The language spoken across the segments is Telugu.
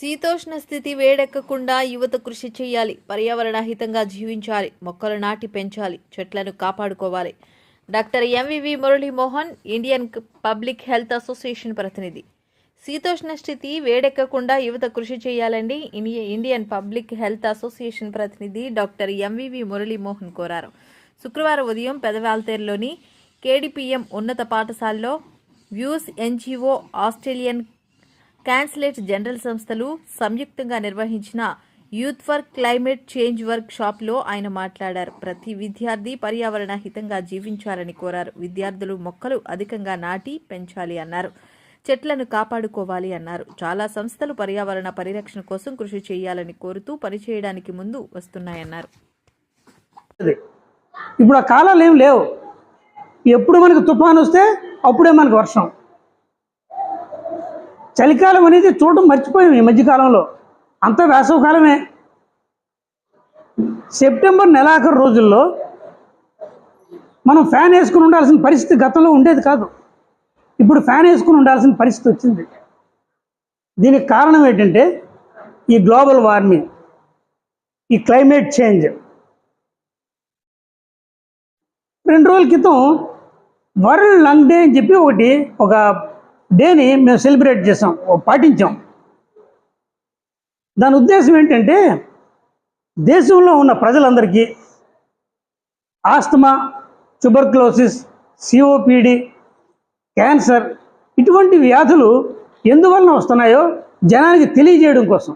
శీతోష్ణ స్థితి వేడెక్కకుండా యువత కృషి చేయాలి. పర్యావరణ హితంగా జీవించాలి. మొక్కలు నాటి పెంచాలి. చెట్లను కాపాడుకోవాలి. Doctor MVV Muralimohan Indian public health association ప్రతినిధి. శీతోష్ణ స్థితి వేడెక్కకుండా యువత కృషి చేయాలని ఇండియన్ పబ్లిక్ హెల్త్ అసోసియేషన్ ప్రతినిధి డాక్టర్ ఎంవివి మురళీమోహన్ కోరారు. శుక్రవారం ఉదయం పెదవాల్తేరులోని కేడిపిఎం ఉన్నత పాఠశాలలో views NGO Australian consulate general సంస్థలు సంయుక్తంగా నిర్వహించిన యూత్ ఫర్ క్లైమేట్ చేంజ్ వర్క్ షాప్లో ఆయన మాట్లాడారు. ప్రతి విద్యార్థి పర్యావరణ హితంగా జీవించాలని కోరారు. విద్యార్థులు మొక్కలు అధికంగా నాటి పెంచాలి అన్నారు. చెట్లను కాపాడుకోవాలి అన్నారు. చాలా సంస్థలు పర్యావరణ పరిరక్షణ కోసం కృషి చేయాలని కోరుతూ పనిచేయడానికి ముందు వస్తున్నాయన్నారు. ఇప్పుడు ఆ కాలాలు ఏం లేవు. ఎప్పుడు మనకు తుఫాన్ వస్తే అప్పుడే మనకు వర్షం. చలికాలం అనేది చూడడం మర్చిపోయాం ఈ మధ్యకాలంలో అంత వేసవకాలమే సెప్టెంబర్ నెలాఖరు రోజుల్లో మనం ఫ్యాన్ వేసుకుని ఉండాల్సిన పరిస్థితి గతంలో ఉండేది కాదు. ఇప్పుడు ఫ్యాన్ వేసుకుని ఉండాల్సిన పరిస్థితి వచ్చింది. దీనికి కారణం ఏంటంటే ఈ గ్లోబల్ వార్మింగ్ ఈ క్లైమేట్ చేంజ్. రెండు రోజుల క్రితం వరల్డ్ లంగ్ డే అని చెప్పి ఒకటి ఒక డేని మేము సెలబ్రేట్ చేసాం పాటించాం. దాని ఉద్దేశం ఏంటంటే దేశంలో ఉన్న ప్రజలందరికీ ఆస్తమా ట్యూబర్క్లోసిస్ సిఓపిడి క్యాన్సర్ ఇటువంటి వ్యాధులు ఎందువలన వస్తున్నాయో జనానికి తెలియజేయడం కోసం.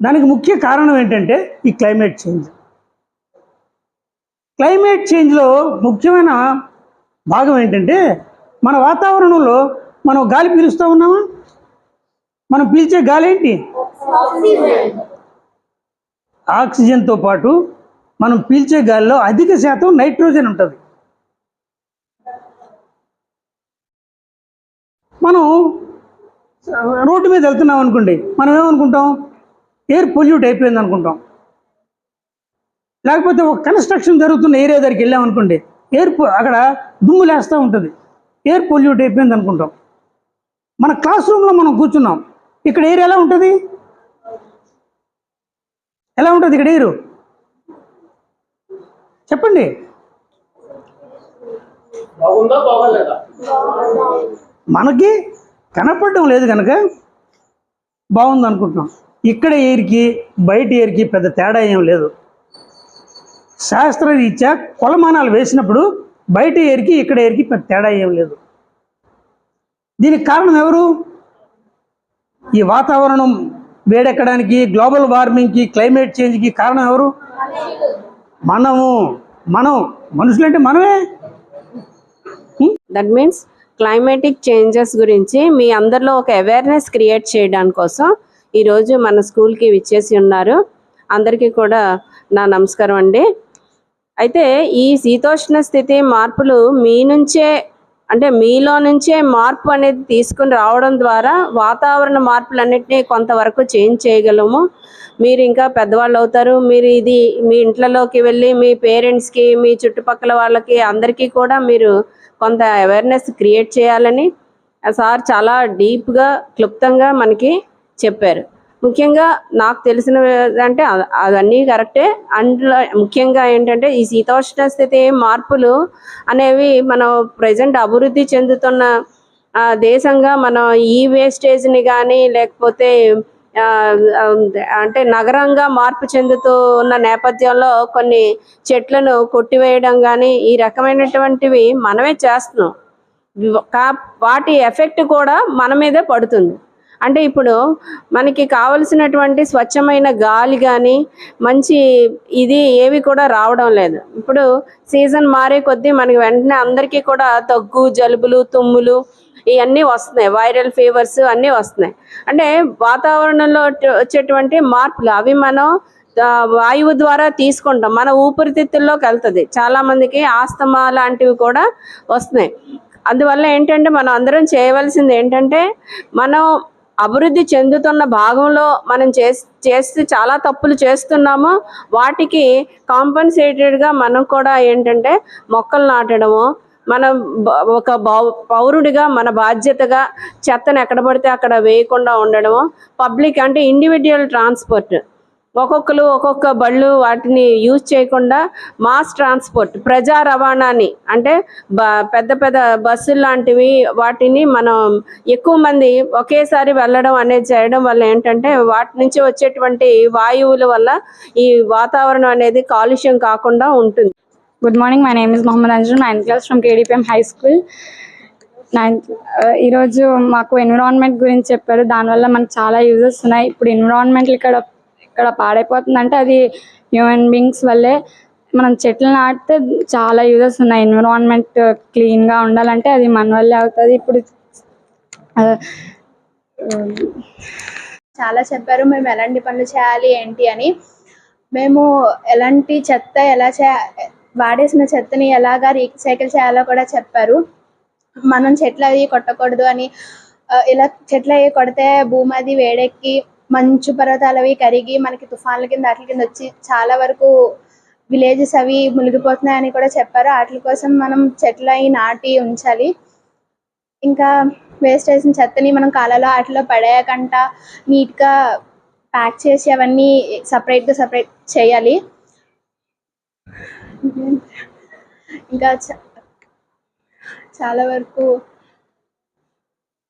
దానికి ముఖ్య కారణం ఏంటంటే ఈ క్లైమేట్ చేంజ్. క్లైమేట్ చేంజ్లో ముఖ్యమైన భాగం ఏంటంటే మన వాతావరణంలో మనం గాలి పీలుస్తూ ఉన్నామా? మనం పీల్చే గాలి ఏంటి? ఆక్సిజన్తో పాటు మనం పీల్చే గాలిలో అధిక శాతం నైట్రోజన్ ఉంటుంది. మనం రోడ్డు మీద వెళ్తున్నాం అనుకోండి మనం ఏమనుకుంటాం? ఎయిర్ పొల్యూట్ అయిపోయింది అనుకుంటాం. లేకపోతే ఒక కన్స్ట్రక్షన్ జరుగుతున్న ఏరియా దగ్గరికి వెళ్ళాం అనుకోండి ఎయిర్ అక్కడ దుమ్ము లేస్తూ ఉంటుంది. ఎయిర్ పొల్యూట్ అయిపోయింది అనుకుంటాం. మన క్లాస్ రూమ్లో మనం కూర్చున్నాం. ఇక్కడ ఎయిర్ ఎలా ఉంటుంది? ఎలా ఉంటుంది ఇక్కడ ఎయిర్ చెప్పండి. మనకి కనపడడం లేదు కనుక బాగుంది అనుకుంటున్నాం. ఇక్కడ ఎయిర్కి బయట ఎయిర్కి పెద్ద తేడా ఏం లేదు. శాస్త్రరీత్యా కొలమానాలు వేసినప్పుడు బయట ఎయిర్కి ఇక్కడ ఎయిర్కి పెద్ద తేడా ఏం లేదు. దీనికి కారణం ఎవరు? ఈ వాతావరణం వేడెక్కడానికి గ్లోబల్ వార్మింగ్కి క్లైమేట్ చేంజ్కి కారణం ఎవరు? మనము మనం మనుషులంటే మనమే. దట్ మీన్స్ క్లైమేటిక్ చేంజెస్ గురించి మీ అందరిలో ఒక అవేర్నెస్ క్రియేట్ చేయడానికి కోసం ఈరోజు మన స్కూల్కి విచ్చేసి ఉన్నారు. అందరికీ కూడా నా నమస్కారం అండి. అయితే ఈ శీతోష్ణ స్థితి మార్పులు మీ నుంచే అంటే మీలో నుంచే మార్పు అనేది తీసుకుని రావడం ద్వారా వాతావరణ మార్పులన్నింటినీ కొంతవరకు చేంజ్ చేయగలము. మీరు ఇంకా పెద్దవాళ్ళు అవుతారు. మీరు ఇది మీ ఇంట్లలోకి వెళ్ళి మీ పేరెంట్స్కి మీ చుట్టుపక్కల వాళ్ళకి అందరికీ కూడా మీరు కొంత అవేర్నెస్ క్రియేట్ చేయాలని ఆ సార్ చాలా డీప్గా క్లుప్తంగా మనకి చెప్పారు. ముఖ్యంగా నాకు తెలిసిన అంటే అవన్నీ కరెక్టే. అందులో ముఖ్యంగా ఏంటంటే ఈ శీతోష్ణ స్థితి మార్పులు అనేవి మనం ప్రజెంట్ అభివృద్ధి చెందుతున్న దేశంగా మనం ఈ వేస్టేజ్ని కానీ లేకపోతే అంటే నగరంగా మార్పు చెందుతూ ఉన్న నేపథ్యంలో కొన్ని చెట్లను కొట్టివేయడం కానీ ఈ రకమైనటువంటివి మనమే చేస్తున్నాం. కా- వాటి ఎఫెక్ట్ కూడా మన మీదే పడుతుంది. అంటే ఇప్పుడు మనకి కావలసినటువంటి స్వచ్ఛమైన గాలి కానీ మంచి ఇది ఏవి కూడా రావడం లేదు. ఇప్పుడు సీజన్ మారే కొద్దీ మనకి వెంటనే అందరికీ కూడా దగ్గు జలుబులు తుమ్ములు ఇవన్నీ వస్తున్నాయి. వైరల్ ఫీవర్స్ అన్నీ వస్తున్నాయి. అంటే వాతావరణంలో వచ్చేటువంటి మార్పులు అవి మనం వాయువు ద్వారా తీసుకుంటాం. మన ఊపిరితిత్తుల్లోకి వెళ్తుంది. చాలామందికి ఆస్తమా లాంటివి కూడా వస్తున్నాయి. అందువల్ల ఏంటంటే మనం అందరం చేయవలసింది ఏంటంటే మనం అభివృద్ధి చెందుతున్న భాగంలో మనం చేస్ చేస్తూ చాలా తప్పులు చేస్తున్నాము. వాటికి కాంపన్సేటెడ్గా మనం కూడా ఏంటంటే మొక్కలు నాటడము. మన ఒక బౌ- పౌరుడిగా మన బాధ్యతగా చెత్తను ఎక్కడ పడితే అక్కడ వేయకుండా ఉండడము. పబ్లిక్ అంటే ఇండివిజువల్ ట్రాన్స్పోర్ట్ ఒక్కొక్కరు ఒక్కొక్క బళ్ళు వాటిని యూజ్ చేయకుండా మాస్ ట్రాన్స్పోర్ట్ ప్రజా రవాణాని అంటే బ పెద్ద పెద్ద బస్సులు లాంటివి వాటిని మనం ఎక్కువ మంది ఒకేసారి వెళ్ళడం అనేది చేయడం వల్ల ఏంటంటే వాటి నుంచి వచ్చేటువంటి వాయువుల వల్ల ఈ వాతావరణం అనేది కాలుష్యం కాకుండా ఉంటుంది. Good morning my name is Mohammed Anjun ninth class from KDPM high school ninth ఈరోజు మాకు ఎన్విరాన్మెంట్ గురించి చెప్పారు. దానివల్ల మనకు చాలా యూజెస్ ఉన్నాయి. ఇప్పుడు ఎన్విరాన్మెంట్ ఇక్కడ ఇక్కడ పాడైపోతుందంటే అది హ్యూమన్ బీయింగ్స్ వల్లే. మనం చెట్లు నాటితే చాలా యూజెస్ ఉన్నాయి. ఎన్విరాన్మెంట్ క్లీన్గా ఉండాలంటే అది మన వల్లే అవుతుంది. ఇప్పుడు చాలా చెప్పారు. మేము ఎలాంటి పనులు చేయాలి ఏంటి అని. మేము ఎలాంటి చెత్త ఎలా చే వాడేసిన చెత్తని ఎలాగా రీసైకిల్ చేయాలో కూడా చెప్పారు. మనం చెట్లు అవి కొట్టకూడదు అని ఇలా చెట్లు అవి కొడితే భూమి అది వేడెక్కి మంచు పర్వతాలు అవి కరిగి మనకి తుఫాన్ల కింద వాటి కింద వచ్చి చాలా వరకు విలేజెస్ అవి మునిగిపోతున్నాయని కూడా చెప్పారు. వాటి కోసం మనం చెట్లు అవి నాటి ఉంచాలి. ఇంకా వేస్ట్ చేసిన చెత్తని మనం కాలలో వాటిలో పడేయకుండా నీట్గా ప్యాక్ చేసి అవన్నీ సపరేట్గా సపరేట్ చేయాలి. ఇంకా చ- చాలా వరకు